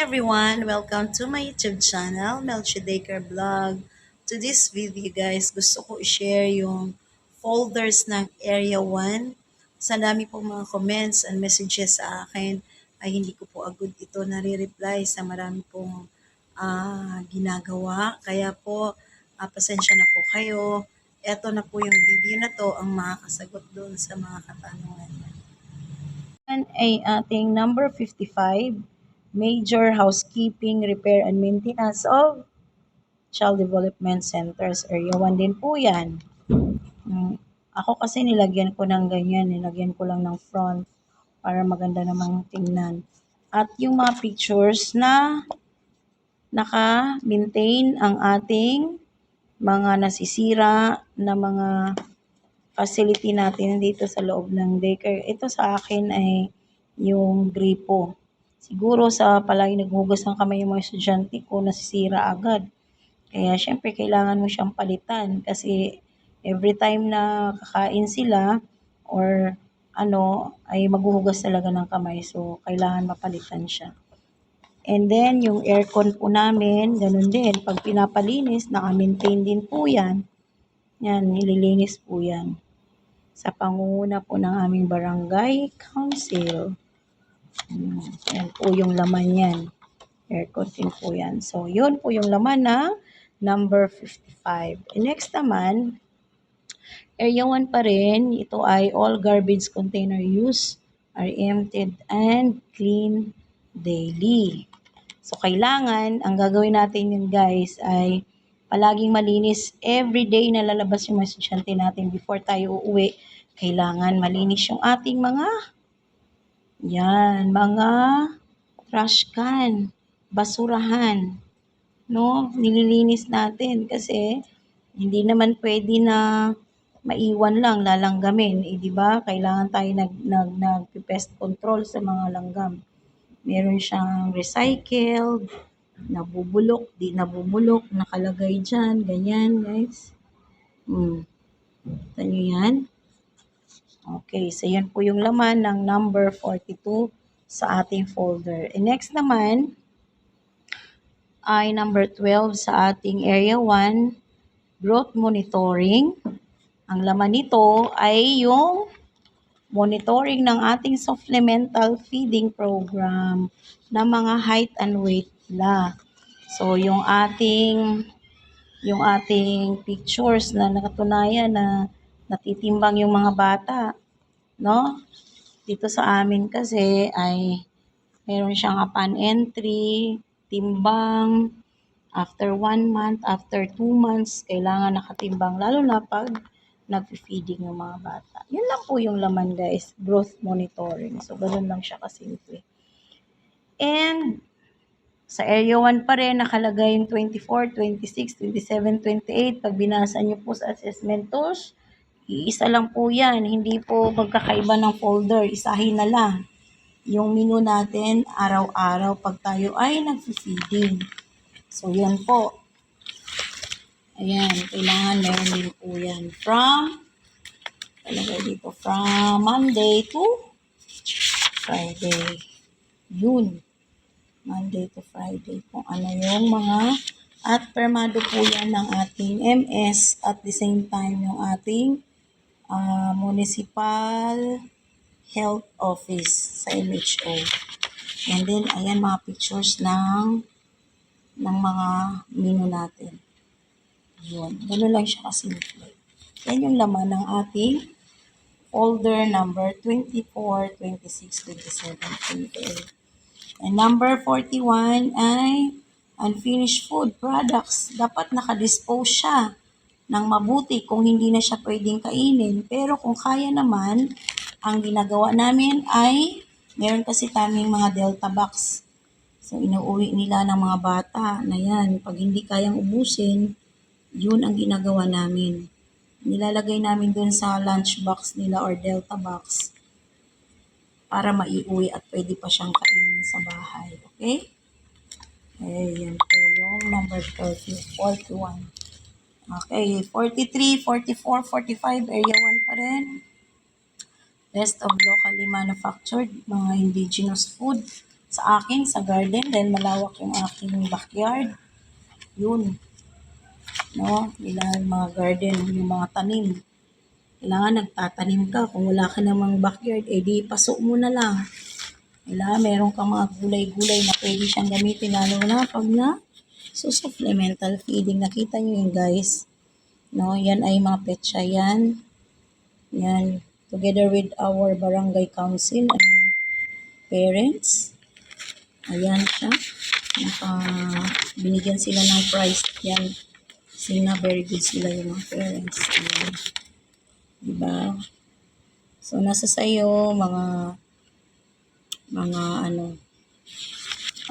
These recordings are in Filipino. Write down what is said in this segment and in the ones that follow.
everyone! Welcome to my YouTube channel, Melchi Daker Vlog. To this video guys, gusto ko i-share yung folders ng Area 1. Sa dami pong mga comments and messages sa akin, ay hindi ko po agad ito nare-reply sa marami pong ah, ginagawa. Kaya po, ah, pasensya na po kayo. Ito na po yung video na to ang makakasagot doon sa mga katanungan. Yan ay ating number 55, Major Housekeeping, Repair and Maintenance of Child Development Centers. Area 1 din po yan. Mm, Ako kasi nilagyan ko ng ganyan, nilagyan ko lang ng front para maganda namang tingnan. At yung mga pictures na naka-maintain ang ating mga nasisira na mga facility natin dito sa loob ng daycare. Ito sa akin ay yung gripo. Siguro sa palagi naghugas ng kamay yung mga estudyante ko, nasisira agad. Kaya syempre kailangan mo siyang palitan kasi every time na kakain sila or ano ay maghuhugas talaga ng kamay. So kailangan mapalitan siya. And then yung aircon po namin, ganun din. Pag pinapalinis, naka-maintain din po yan. Yan, nililinis po yan. Sa pangunguna po ng aming barangay council. Yan po yung laman yan. Aircon din po yan. So, yun po yung laman ng number 55. And next naman, area 1 pa rin. Ito ay all garbage container use are emptied and clean daily. So, kailangan, ang gagawin natin yun guys ay palaging malinis. Every day na lalabas yung mga estudyante natin before tayo uuwi. Kailangan malinis yung ating mga yan, mga trash can, basurahan, no? Nililinis natin kasi hindi naman pwede na maiwan lang, lalanggamin, eh, di ba? Kailangan tayo nag, nag, nag pest control sa mga langgam. Meron siyang recycled, nabubulok, di nabubulok, nakalagay dyan, ganyan, guys. Hmm. Kita nyo yan? Okay, so yan po yung laman ng number 42 sa ating folder. And next naman ay number 12 sa ating area 1, growth monitoring. Ang laman nito ay yung monitoring ng ating supplemental feeding program ng mga height and weight nila. So, yung ating yung ating pictures na nakatunayan na natitimbang yung mga bata, no? Dito sa amin kasi ay meron siyang upon entry, timbang, after one month, after two months, kailangan nakatimbang, lalo na pag nag-feeding yung mga bata. Yun lang po yung laman guys, growth monitoring. So, ganun lang siya kasimple. And, sa area 1 pa rin, nakalagay yung 24, 26, 27, 28. Pag binasa nyo po sa assessment tools, iisa lang po yan. Hindi po magkakaiba ng folder. Isahin na lang. Yung menu natin, araw-araw pag tayo ay nag-feeding. So, yan po. Ayan, kailangan meron din po yan. From, talagay dito, from Monday to Friday. Yun. Monday to Friday kung ano yung mga at permado po yan ng ating MS at the same time yung ating ah, Municipal Health Office sa MHO. And then, ayan mga pictures ng ng mga menu natin. Yun. Ganun lang siya kasimple. Yan yung laman ng ating folder number 24, 26, 27, 28. And number 41 ay unfinished food products. Dapat nakadispose siya ng mabuti kung hindi na siya pwedeng kainin. Pero kung kaya naman, ang ginagawa namin ay meron kasi kaming mga Delta box. So, inuuwi nila ng mga bata na yan. Pag hindi kayang ubusin, yun ang ginagawa namin. Nilalagay namin dun sa lunch box nila or Delta box para maiuwi at pwede pa siyang kainin sa bahay. Okay? Ayan po yung number 30, 41. Okay, 43, 44, 45, area 1 pa rin. List of locally manufactured, mga indigenous food. sa akin, sa garden, dahil malawak yung aking backyard. Yun. No? Ilang mga garden, yung mga tanim. Kailangan nagtatanim ka. Kung wala ka namang backyard, eh di pasok mo na lang. Kailangan meron kang mga gulay-gulay na pwede siyang gamitin. Lalo na pag na so supplemental feeding. Nakita nyo yun guys. No, yan ay mga petsa yan. Yan. Together with our barangay council and parents. Ayan siya. Naka, binigyan sila ng prize. Yan. Sina, very good sila yung mga parents. Ayan. Diba? So, nasa sayo, mga, mga ano,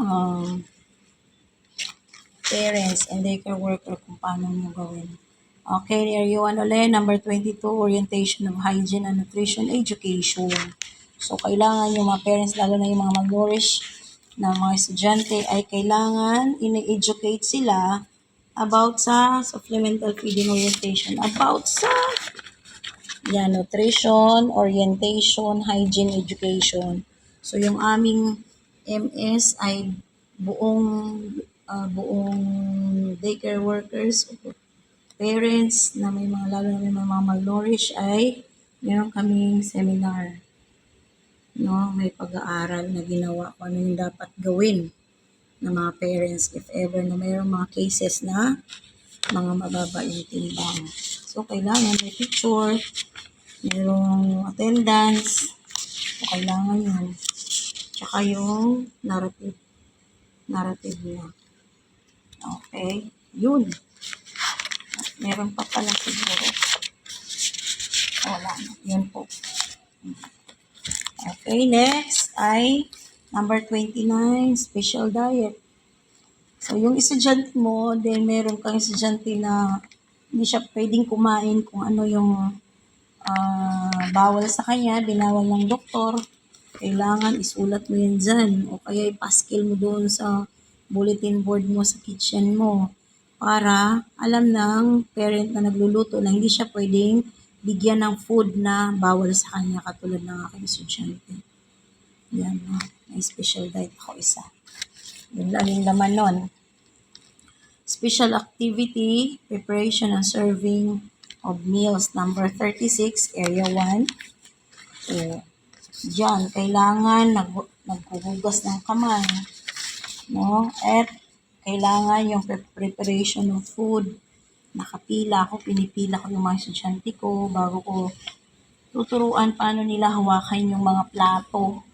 um, parents and daycare worker kung paano mo gawin. Okay, area 1 ulit, number 22, orientation of hygiene and nutrition education. So, kailangan yung mga parents, lalo na yung mga malnourished na mga estudyante, ay kailangan ini-educate sila about sa supplemental feeding orientation, about sa yan, nutrition, orientation, hygiene, education. So, yung aming MS ay buong ah, buong daycare workers, parents na may mga lalo na may mga malnourished ay meron kaming seminar. No, may pag-aaral na ginawa kung ano yung dapat gawin ng mga parents if ever na mayroong mga cases na mga mababa yung timbang. So, kailangan may picture, merong attendance, so, kailangan yun. Tsaka yung narrative, narrative niya. Okay, yun. Meron pa pala siguro. Wala na, yun po. Okay, next ay number 29, special diet. So, yung estudyante mo, then meron kang estudyante na hindi siya pwedeng kumain kung ano yung ah, bawal sa kanya, binawal ng doktor, kailangan isulat mo yan dyan. O kaya ipaskil mo doon sa bulletin board mo sa kitchen mo para alam ng parent na nagluluto na hindi siya pwedeng bigyan ng food na bawal sa kanya katulad ng aking estudyante. Yan, no? may special diet ako isa. Yun lang yung laman nun. Special activity, preparation and serving of meals. Number 36, area 1. So, dyan, kailangan nag, naghuhugas ng kamay. No? At kailangan yung pre- preparation of food. Nakapila ako, pinipila ko yung mga estudyante ko bago ko tuturuan paano nila hawakan yung mga plato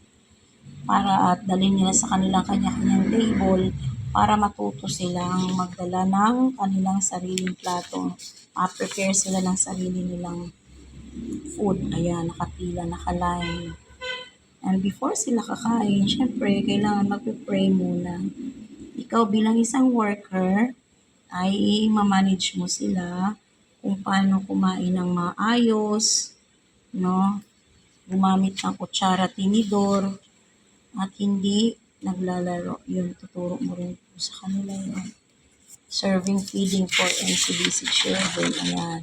para at dalhin nila sa kanilang kanya-kanyang table para matuto silang magdala ng kanilang sariling plato. Ma-prepare sila ng sarili nilang food. Ayan, nakapila, nakaline. And before sila kakain, syempre, kailangan magpe-pray muna. Ikaw bilang isang worker, ay mamanage mo sila kung paano kumain ng maayos, no? Gumamit ng kutsara, tinidor, at hindi naglalaro. Yun, tuturo mo rin po sa kanila yun. Serving feeding for NCBC children. Ayan.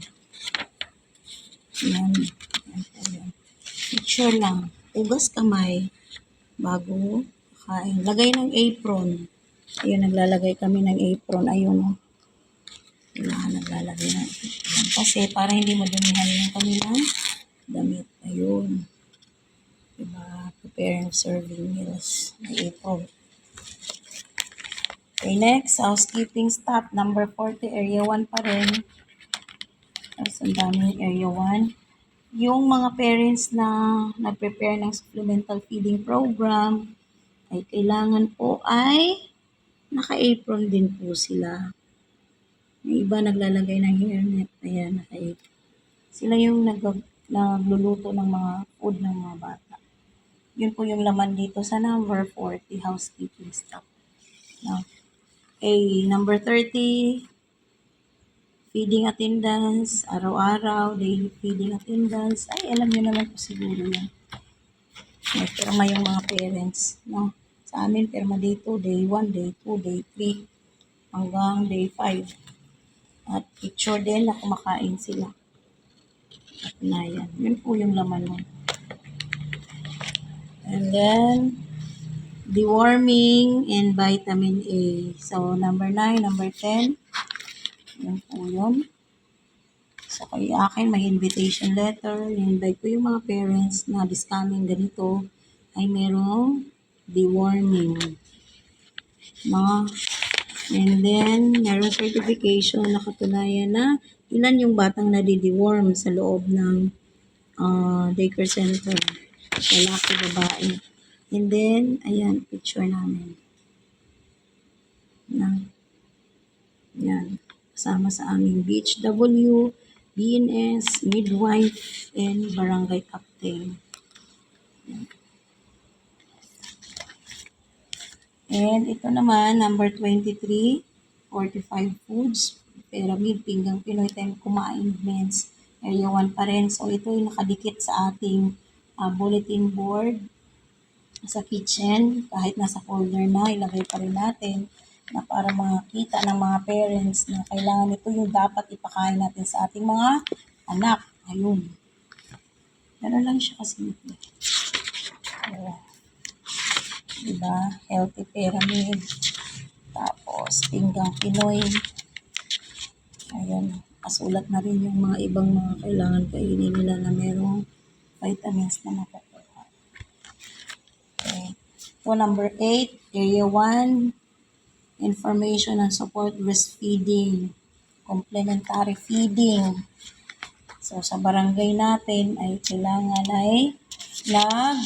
Ayan. Ayan. Picture lang. Ugas kamay bago kain. Lagay ng apron. Ayun, naglalagay kami ng apron. Ayun. oh. Kailangan naglalagay ng. Kasi para hindi mo dumihan yung kanilang damit. Ayun. Diba? Preparing serving meals. May apron. Okay, next, housekeeping staff, number 40, area 1 pa rin. Tapos ang dami area 1. Yung mga parents na nag-prepare ng supplemental feeding program, ay kailangan po ay naka-apron din po sila. May iba naglalagay ng hairnet. Ayan, naka-apron. Sila yung nag nagluluto ng mga food ng mga bata. Yun po yung laman dito sa number 40, housekeeping staff. No? Okay, number 30, feeding attendance, araw-araw, daily feeding attendance. Ay, alam nyo naman po siguro yan. May pirma yung mga parents. No? Sa amin, pirma dito, day 1, day 2, day 3, hanggang day 5. At picture din na kumakain sila. At na yan. Yun po yung laman nun. And then, deworming and vitamin A. So, number 9, number 10. Yan po yun. So, kay akin, may invitation letter. In-invite ko yung mga parents na this coming ganito ay merong deworming. Mga And then, meron certification na katunayan na ilan yung batang nadideworm sa loob ng ah, daycare center. Lalaki, babae. And then, ayan, picture namin. Na, yan. Kasama sa aming BHW, BNS, midwife, and barangay captain. And ito naman, number 23, 45 foods, pyramid, pinggang Pinoy time kumain means area 1 pa rin. So ito yung nakadikit sa ating ah, bulletin board sa kitchen. Kahit nasa folder na, ilagay pa rin natin na para makita ng mga parents na kailangan ito yung dapat ipakain natin sa ating mga anak. Ayun. Meron lang siya kasi. Oh. Diba? Healthy pyramid. Tapos, pinggang Pinoy. Ayun. Kasulat na rin yung mga ibang mga kailangan kainin nila na merong vitamins na makukuha. Okay. So, number 8, area 1, information and support breastfeeding, complementary feeding. So, sa barangay natin ay kailangan ay nag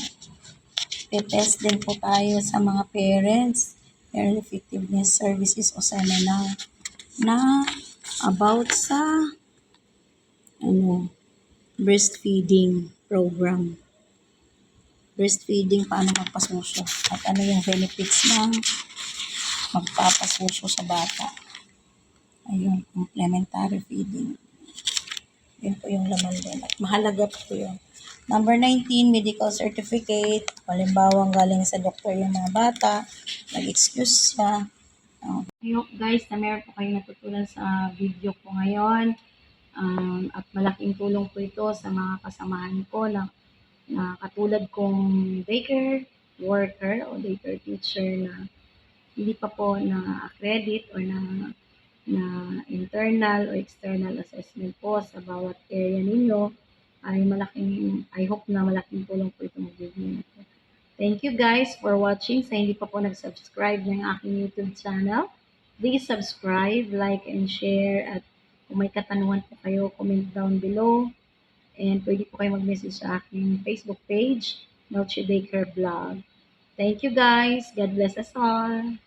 test din po tayo sa mga parents, parent effectiveness services o seminar na about sa ano, breastfeeding program. Breastfeeding, paano magpasuso at ano yung benefits ng magpapasuso sa bata. Ayun, complementary feeding. Yun po yung laman din. At mahalaga po yun. Number 19, medical certificate. Halimbawa, galing sa doktor yung mga bata. Nag-excuse siya. Uh, I hope guys na meron po kayo natutunan sa video ko ngayon. Um, at malaking tulong po ito sa mga kasamahan ko na, na katulad kong daycare worker o daycare teacher na hindi pa po na accredit or na na internal o external assessment po sa bawat area ninyo ay malaking, I hope na malaking tulong po video na ito. Thank you guys for watching. Sa hindi pa po nag-subscribe ng aking YouTube channel, please subscribe, like, and share. At kung may katanungan po kayo, comment down below. And pwede po kayo mag-message sa aking Facebook page, Noche Daycare Vlog. Thank you guys. God bless us all.